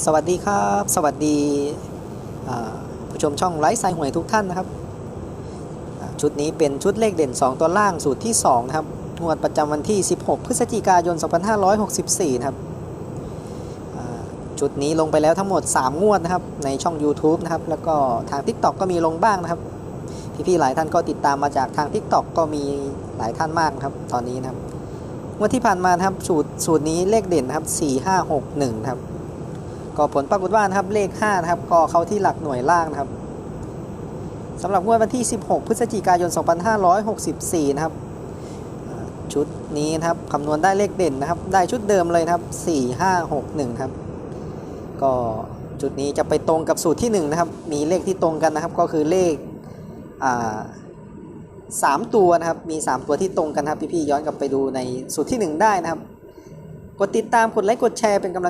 สวัสดีครับ สวัสดีผู้ชมช่องไลฟ์สายหวยทุกท่านนะครับ ชุดนี้เป็นชุดเลขเด่น 2 ตัวล่างสูตรที่2นะครับงวดประจำวันที่ 16 พฤศจิกายน 2564 นะครับอ่าชุดนี้ลงไปแล้วทั้งหมด 3 งวดนะครับ ในช่อง YouTube นะครับ แล้วก็ทาง TikTok ก็มีลงบ้างนะครับ พี่ๆหลายท่านก็ติดตามมาจากทาง TikTok ก็มีหลายท่านมากครับ ตอนนี้นะครับงวดที่ผ่านมาครับสูตรสูตรนี้เลขเด่นนะครับ 4 5 6 1นะครับ ก็ผลปรากฏว่านะครับเลข5นะครับก็เข้าที่หลักหน่วยล่างนะครับสำหรับงวดวันที่ 16 พฤศจิกายน 2564 นะครับชุดนี้นะครับคำนวณได้เลขเด่นนะครับ ได้ชุดเดิมเลยนะครับ 4 5 6 1 ครับ ก็จุดนี้จะไปตรงกับสูตรที่1นะครับ มีเลขที่ตรงกันนะครับ ก็คือเลขสามตัวนะครับ มี 3 ตัวที่ตรงกันครับพี่ๆย้อนกลับไปดูในสูตรที่ 1 ได้นะครับ กดติดตามกดไลค์กดแชร์เป็นกำลัง